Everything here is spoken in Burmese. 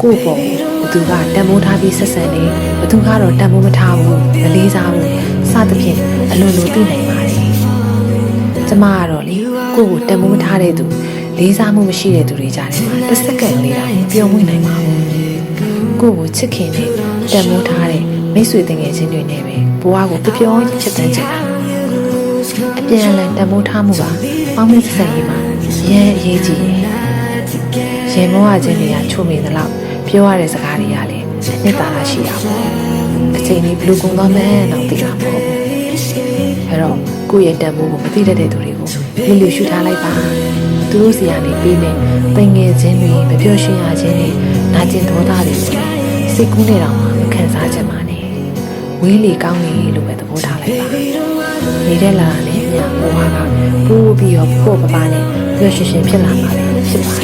ကိုယ့်ပေါ်ဘသူကတန်ဖိုးထားပြီးဆက်ဆံနေဘသူကတော့တန်ဖိုးမထားဘူးမလေးစားဘူးစသဖြင့်အလိုလိုသိနိုင်ပါတယ်ကျမကတော့လေကိုယ့်ကိုတန်ဖိုးမထားတဲ့သူလေးစားမှုမရှိတဲ့သူတွေကြားထဲမှာတစ်စက္ကန့်လေးတော့ပျော်မွေ့နိုင်ပါဘူးကိုယ့်ကိုချစ်ခင်နဲ့တန်ဖိုးထားတဲ့မိတ်ဆွေတင်ငယ်ချင်းတွေနဲ့ပဲဘဝကိုပျော်ပျော်ချစ်တမ်းချင်တာအပြန်အလှန်တန်ဖိုးထားမှုကပေါင်းမိတ်ဆက်ရေးမှာရန်အရေးကြီးတယ် ရင်မောရခြင်းတွေကချုံမိသလောက်ပြောရတဲ့စကားတွေကလည်းနှစ်သာရရှိတာပေါ့အချိန်လေးဘလူးကုံသွားမယ်တော့သိတာမဟုတ်ဘူးအဲ့တော့ကိုယ့်ရဲ့တန်ဖိုးကိုမသိတတ်တဲ့သူတွေကိုလူလူရှုထားလိုက်ပါသူတို့စီကနေပြီးမယ်ပင်ငယ်ခြင်းတွေမပြောရှင်းရခြင်းတွေနာကျင်ဒေါသတွေဆိုရင်စိတ်ကူးနေတော့မှမခံစားချင်ပါနဲ့ဝေးလေကောင်းလေလို့ပဲသဘောထားလိုက်ပါနေတဲ့လာတာနဲ့အများဘဝကပိုးပြီးတော့ပို့ပပနဲ့ပျော်ရွှင်ရွှင်ဖြစ်လာပါလေဖြစ်ပါတယ်